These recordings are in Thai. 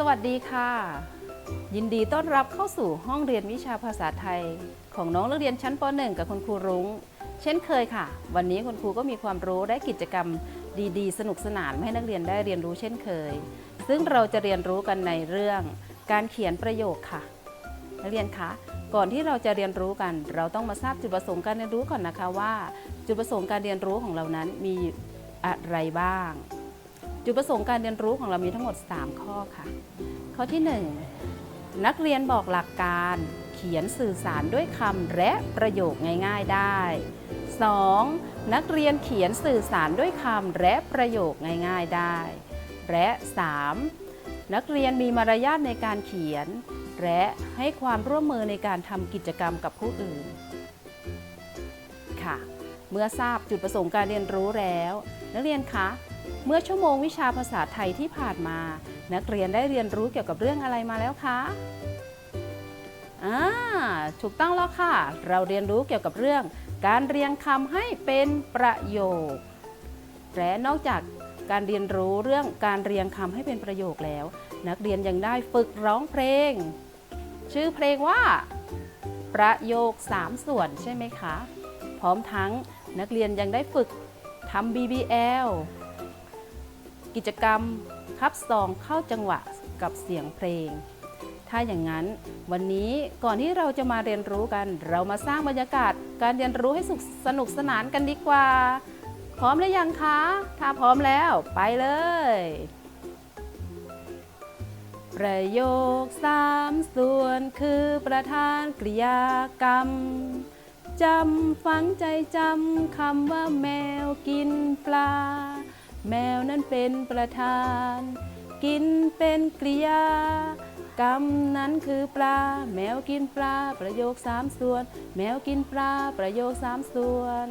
สวัสดีค่ะ ยินดีต้อนรับเข้าสู่ห้องเรียนวิชาภาษาไทย ของน้องนักเรียนชั้นป .1 กับคุณครูรุง้ง เช่นเคยค่ะ วันนี้คุณครูก็มีความรู้และกิจกรรมดีๆ สนุกสนานให้นักเรียนได้เรียนรู้เช่นเคย ซึ่งเราจะเรียนรู้กันในเรื่อง การเขียนประโยคค่ะ นักเรียนคะก่อนที่เราจะเรียนรู้กัน เราต้องมาทราบจุดประสงค์การเรียนรู้ก่อนนะคะว่า จุดประสงค์การเรียนรู้ของเรานั้นมีอะไรบ้าง จุดประสงค์การเรียนรู้ของเรามีทั้งหมด 3 ข้อค่ะ ข้อที่ 1 นักเรียนบอกหลักการเขียนสื่อสารด้วยคำและประโยคง่าย ๆได้ 2. นักเรียนเขียนสื่อสารด้วยคำและประโยคง่าย ๆได้ และ 3. นักเรียนมีมารยาทในการเขียน และให้ความร่วมมือในการทำกิจกรรมกับผู้อื่น ค่ะ เมื่อทราบจุดประสงค์การเรียนรู้แล้ว นักเรียนคะ เมื่อชั่วโมงวิชาภาษาไทยที่ผ่านมา นักเรียนได้เรียนรู้เกี่ยวกับเรื่องอะไรมาแล้วคะอ่าถูกต้องแล้วค่ะ เราเรียนรู้เกี่ยวกับเรื่อง การเรียงคำให้เป็นประโยค และนอกจากการเรียนรู้เรื่องการเรียงคำให้เป็นประโยคแล้ว นักเรียนยังได้ฝึกร้องเพลง ชื่อเพลงว่า ประโยค 3 ส่วนใช่ไหมคะ พร้อมทั้งนักเรียนยังได้ฝึกทำ BBL กิจกรรมคับซองเข้าจังหวะกับเสียงเพลง ถ้าอย่างนั้น วันนี้ก่อนที่เราจะมาเรียนรู้กัน เรามาสร้างบรรยากาศการเรียนรู้ให้สุขสนุกสนานกันดีกว่า พร้อมหรือยังคะ ถ้าพร้อมแล้วไปเลย ประโยคสามส่วนคือประธานกริยากรรมจำฝังใจจำคำว่าแมวกินปลา แมวนั้นเป็นประธาน กินเป็นกริยากรรมนั้นคือปลา แมวกินปลาประโยคสามส่วน แมวกินปลาประโยคสามส่วน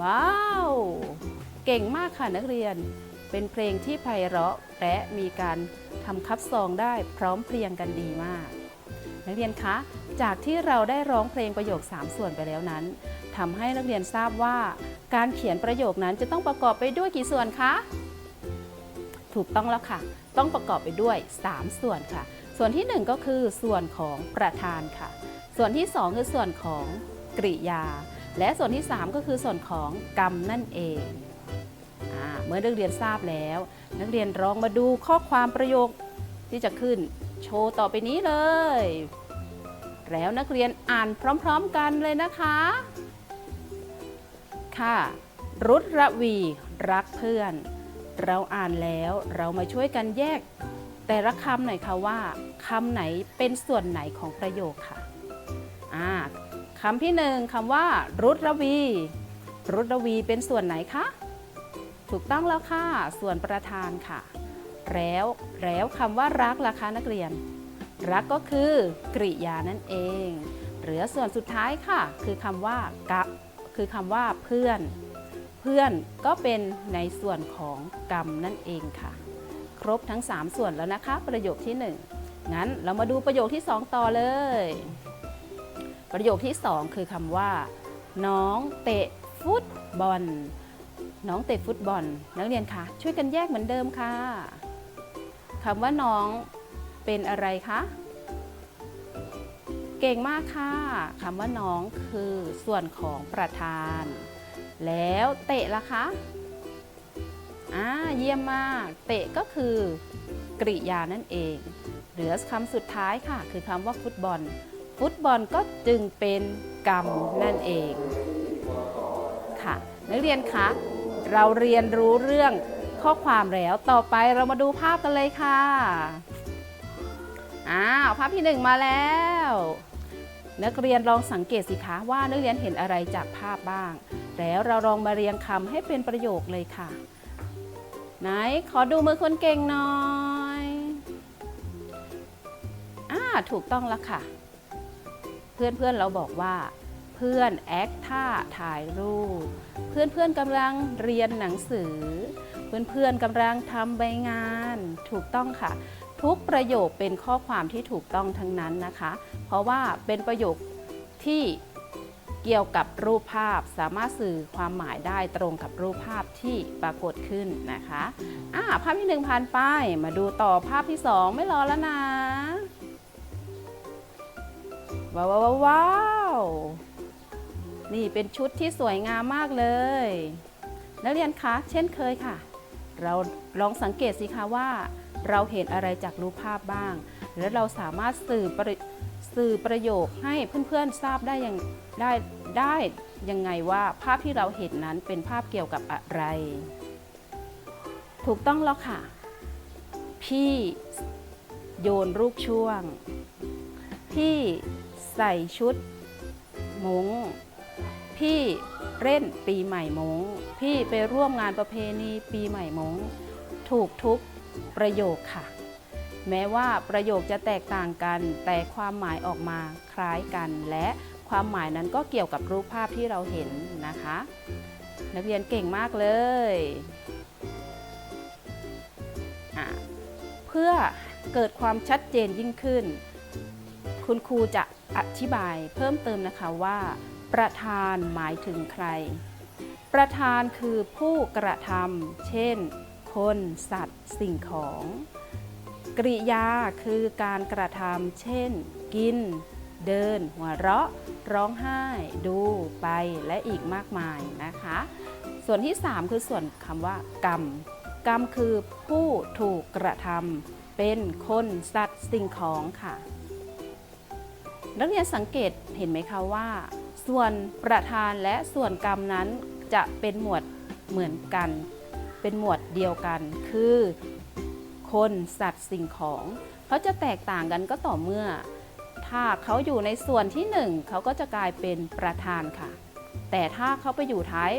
ว้าว เก่งมากค่ะนักเรียน เป็นเพลงที่ไพเราะและมีการทำคับซองได้พร้อมเพรียงกันดีมาก นักเรียนคะ จากที่เราได้ร้องเพลงประโยค 3 ส่วนไปแล้วนั้น ทำให้นักเรียนทราบว่า การเขียนประโยคนั้นจะต้องประกอบไปด้วยกี่ส่วนคะ ถูกต้องแล้วค่ะ ต้องประกอบไปด้วย 3 ส่วนค่ะ ส่วนที่ 1 ก็คือส่วนของประธานค่ะ ส่วนที่ 2 คือส่วนของกริยา และส่วนที่ 3 ก็คือส่วนของกรรมนั่นเองอาเมื่อนักเรียนทราบแล้ว นักเรียนลองมาดูข้อความประโยคที่จะขึ้นโชว์ต่อไปนี้เลย แล้วนักเรียนอ่านพร้อม ๆ กันเลยนะคะ ค่ะ รุตระวีรักเพื่อน เราอ่านแล้วเรามาช่วยกันแยก แต่ละคำหน่อยค่ะว่าคำไหนเป็นส่วนไหนของประโยคค่ะอ่าคำที่หนึ่งคำว่า รุตระวี รุตระวีเป็นส่วนไหนคะถูกต้องแล้วค่ะส่วนประธานค่ะ แล้วแล้วคำว่ารักล่ะคะนักเรียน รักก็คือกริยานั่นเอง เหลือส่วนสุดท้ายค่ะ คือคำว่ากะ คือคำว่าเพื่อน เพื่อนก็เป็นในส่วนของกรรมนั่นเองค่ะ ครบทั้ง 3 ส่วนแล้วนะคะ ประโยคที่ 1 งั้นเรามาดูประโยคที่ 2 ต่อเลย ประโยคที่ 2 คือคำว่า น้องเตะฟุตบอล น้องเตะฟุตบอล นักเรียนคะช่วยกันแยกเหมือนเดิมค่ะคำว่าน้องเป็นอะไรคะ เก่งมากค่ะคำว่าน้องคือส่วนของประธาน แล้วเตะล่ะคะอ่าเยี่ยมมาก เตะก็คือกริยานั่นเอง เหลือคำสุดท้ายค่ะ คือคำว่าฟุตบอล ฟุตบอลก็จึงเป็นกรรมนั่นเองค่ะ นักเรียนคะเราเรียนรู้เรื่องข้อความแล้วต่อไปเรามาดูภาพกันเลยค่ะอ้าวภาพที่หนึ่งมาแล้ว นักเรียนลองสังเกตสิคะว่านักเรียนเห็นอะไรจากภาพบ้าง แล้วเราลองมาเรียงคำให้เป็นประโยคเลยค่ะ ไหนขอดูมือคนเก่งหน่อยอ่าถูกต้องแล้วค่ะ เพื่อนเพื่อนเราบอกว่า เพื่อนแอคท่าถ่ายรูป เพื่อนเพื่อนกำลังเรียนหนังสือ เพื่อนเพื่อนกำลังทำใบงาน ถูกต้องค่ะ ทุกประโยคเป็นข้อความที่ถูกต้องทั้งนั้นนะคะ เพราะว่าเป็นประโยคที่เกี่ยวกับรูปภาพสามารถสื่อความหมายได้ตรงกับรูปภาพที่ปรากฏขึ้นนะคะอ่าภาพที่หนึ่งผ่านไป มาดูต่อภาพที่สองไม่รอแล้วนะว้าวว้าวว้าวนี่เป็นชุดที่สวยงามมากเลย นักเรียนคะ เช่นเคยค่ะ เราลองสังเกตสิคะว่า เราเห็นอะไรจากรูปภาพบ้าง และเราสามารถสื่อประสื่อประโยคให้เพื่อนๆทราบได้ยังได้ได้ยังไงว่าภาพที่เราเห็นนั้นเป็นภาพเกี่ยวกับอะไร ถูกต้องแล้วค่ะ พี่โยนลูกช่วง พี่ใส่ชุดมงพี่เล่นปีใหม่มงพี่ไปร่วมงานประเพณีปีใหม่มงถูกทุก ประโยคค่ะ แม้ว่าประโยคจะแตกต่างกัน แต่ความหมายออกมาคล้ายกัน และความหมายนั้นก็เกี่ยวกับรูปภาพที่เราเห็นนะคะ นักเรียนเก่งมากเลยเพื่อเกิดความชัดเจนยิ่งขึ้น คุณครูจะอธิบายเพิ่มเติมนะคะว่า ประธานหมายถึงใคร ประธานคือผู้กระทำเช่น คนสัตว์ สิ่งของ กริยาคือการกระทำเช่น กิน เดิน หัวเราะ ร้องไห้ ดูไปและอีกมากมายนะคะ ส่วนที่ 3 คือส่วนคำว่า กรรม กรรมคือผู้ถูกกระทำเป็นคนสัตว์สิ่งของค่ะ นักเรียนสังเกตเห็นไหมคะว่า ส่วนประธานและส่วนกรรมนั้นจะเป็นหมวดเหมือนกัน เป็นหมวด เดียวกัน คือ คนสัตว์สิ่งของเขาจะแตกต่างกันก็ต่อเมื่อ ถ้าเขาอยู่ในส่วนที่หนึ่งเขาก็จะกลายเป็นประธานค่ะ แต่ถ้าเขาไปอยู่ท้าย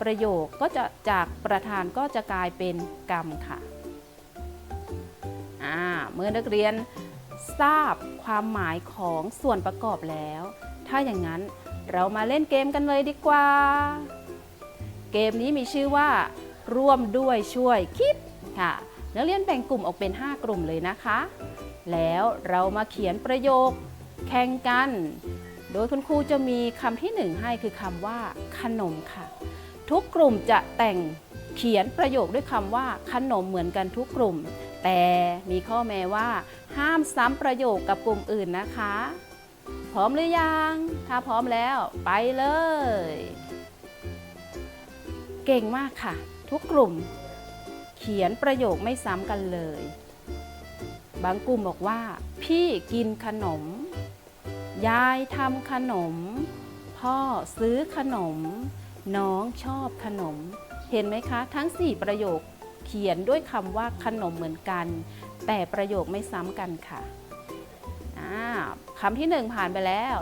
ประโยคก็จะจากประธานก็จะกลายเป็นกรรมค่ะเมื่อนักเรียนทราบความหมายของส่วนประกอบแล้ว ถ้าอย่างนั้นเรามาเล่นเกมกันเลยดีกว่า เกมนี้มีชื่อว่า ร่วมด้วยช่วยคิดค่ะนักเรียนแบ่งกลุ่มออกเป็น 5 กลุ่มเลยนะคะ แล้วเรามาเขียนประโยคแข่งกัน โดยคุณครูจะมีคำที่หนึ่งให้คือคำว่า ขนมค่ะ ทุกกลุ่มจะแต่งเขียนประโยคด้วยคำว่าขนมเหมือนกันทุกกลุ่ม แต่มีข้อแม้ว่า ห้ามซ้ำประโยคกับกลุ่มอื่นนะคะ พร้อมหรือยัง ถ้าพร้อมแล้วไปเลย เก่งมากค่ะ ทุกกลุ่ม เขียนประโยคไม่ซ้ำกันเลย บางกลุ่มบอกว่า พี่กินขนม ยายทำขนม พ่อซื้อขนม น้องชอบขนม เห็นไหมคะ ทั้ง 4 ประโยคเขียนด้วยคำว่าขนมเหมือนกัน แต่ประโยคไม่ซ้ำกันค่ะคำที่1ผ่านไปแล้ว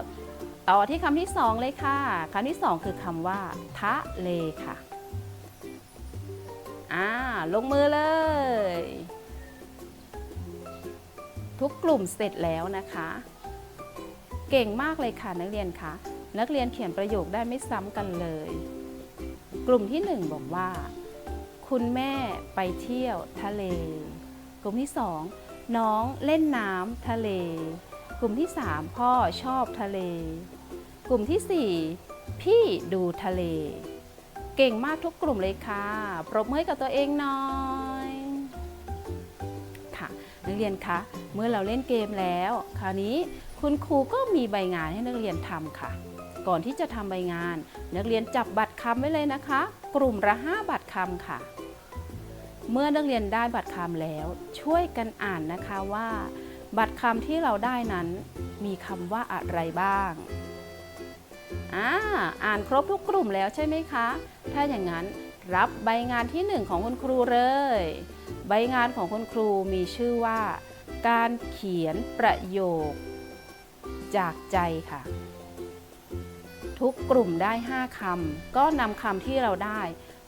ต่อที่คำที่2เลยค่ะ คำที่2คือคำว่า ทะเลค่ะ อ่าลงมือเลย ทุกกลุ่มเสร็จแล้วนะคะ เก่งมากเลยค่ะนักเรียนคะนักเรียนเขียนประโยคได้ไม่ซ้ำกันเลย กลุ่มที่หนึ่งบอกว่า คุณแม่ไปเที่ยวทะเล กลุ่มที่สองน้องเล่นน้ำทะเล กลุ่มที่สามพ่อชอบทะเล กลุ่มที่สี่พี่ดูทะเล เก่งมากทุกกลุ่มเลยค่ะ ปรบมือกับตัวเองหน่อยค่ะนักเรียนคะเมื่อเราเล่นเกมแล้ว คราวนี้คุณครูก็มีใบงานให้นักเรียนทำค่ะ ก่อนที่จะทำใบงาน นักเรียนจับบัตรคำไว้เลยนะคะ กลุ่มละ5บัตรคำค่ะ เมื่อนักเรียนได้บัตรคำแล้ว ช่วยกันอ่านนะคะว่า บัตรคำที่เราได้นั้น มีคำว่าอะไรบ้าง อ่าอ่านครบทุกกลุ่มแล้วใช่ไหมคะ ถ้าอย่างนั้นรับใบงานที่หนึ่งของคุณครูเลย ใบงานของคุณครูมีชื่อว่า การเขียนประโยค จากใจค่ะ ทุกกลุ่มได้ 5คำก็นำคำที่เราได้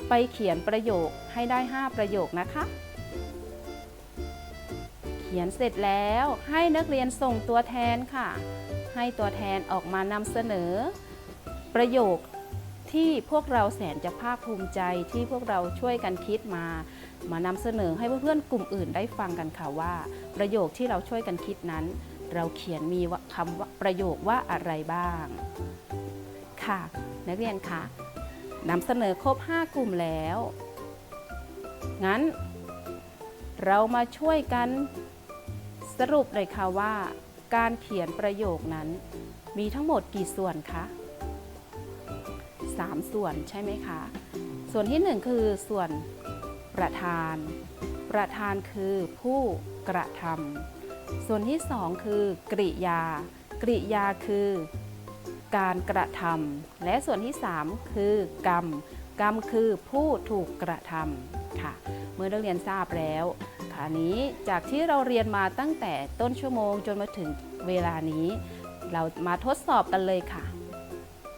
ไปเขียนประโยคให้ได้ 5 ประโยคนะคะ เขียนเสร็จแล้วให้นักเรียนส่งตัวแทนค่ะ ให้ตัวแทนออกมานำเสนอ ประโยคที่พวกเราแสนจะภาคภูมิใจที่พวกเราช่วยกันคิดมา มานำเสนอให้เพื่อนๆกลุ่มอื่นได้ฟังกันค่ะว่า ประโยคที่เราช่วยกันคิดนั้น เราเขียนมีคำว่าประโยคว่าอะไรบ้าง ค่ะนักเรียนคะนำเสนอครบ 5 กลุ่มแล้ว งั้น เรามาช่วยกันสรุปเลยค่ะว่า การเขียนประโยคนั้น มีทั้งหมดกี่ส่วนคะ 3 ส่วนใช่ไหมคะ ส่วนที่ 1 คือส่วนประธาน ประธานคือผู้กระทำส่วนที่ 2 คือกริยา กริยาคือการกระทำและส่วนที่ 3 คือกรรม กรรมคือผู้ถูกกระทำค่ะ เมื่อนักเรียนทราบแล้วคราวนี้จากที่เราเรียนมาตั้งแต่ต้นชั่วโมงจนมาถึงเวลานี้ เรามาทดสอบกันเลยค่ะ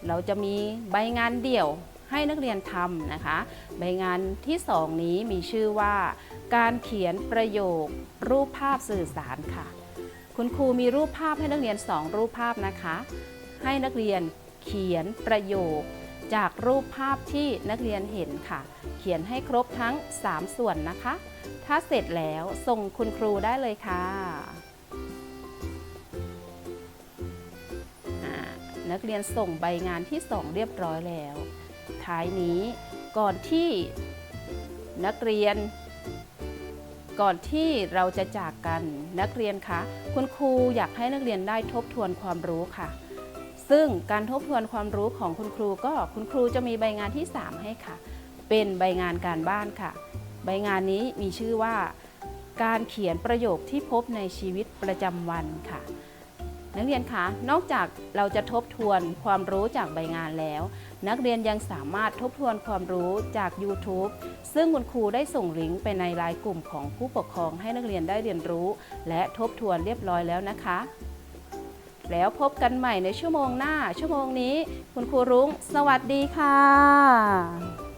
เราจะมีใบงานเดี่ยวให้นักเรียนทำนะคะ ใบงานที่สองนี้มีชื่อว่า การเขียนประโยค รูปภาพสื่อสารค่ะ คุณครูมีรูปภาพให้นักเรียน 2 รูปภาพนะคะ ให้นักเรียนเขียนประโยค จากรูปภาพที่นักเรียนเห็นค่ะ เขียนให้ครบทั้ง 3 ส่วนนะคะ ถ้าเสร็จแล้วส่งคุณครูได้เลยค่ะ นักเรียนส่งใบงานที่ 2 เรียบร้อยแล้ว ท้ายนี้ก่อนที่นักเรียน ก่อนที่เราจะจากกันนักเรียนคะคุณครูอยากให้นักเรียนได้ทบทวนความรู้ค่ะ ซึ่งการทบทวนความรู้ของคุณครูก็คุณครูจะมีใบงานที่ 3 ให้ค่ะ เป็นใบงานการบ้านค่ะ ใบงานนี้มีชื่อว่า การเขียนประโยคที่พบในชีวิตประจำวันค่ะ นักเรียนคะ นอกจากเราจะทบทวนความรู้จากใบงานแล้ว นักเรียนยังสามารถทบทวนความรู้จาก YouTube ซึ่งคุณครูได้ส่งลิงก์ไปในไลน์กลุ่มของผู้ปกครองให้นักเรียนได้เรียนรู้ และทบทวนเรียบร้อยแล้วนะคะ แล้วพบกันใหม่ในชั่วโมงหน้า ชั่วโมงนี้ คุณครูรุ้ง สวัสดีค่ะ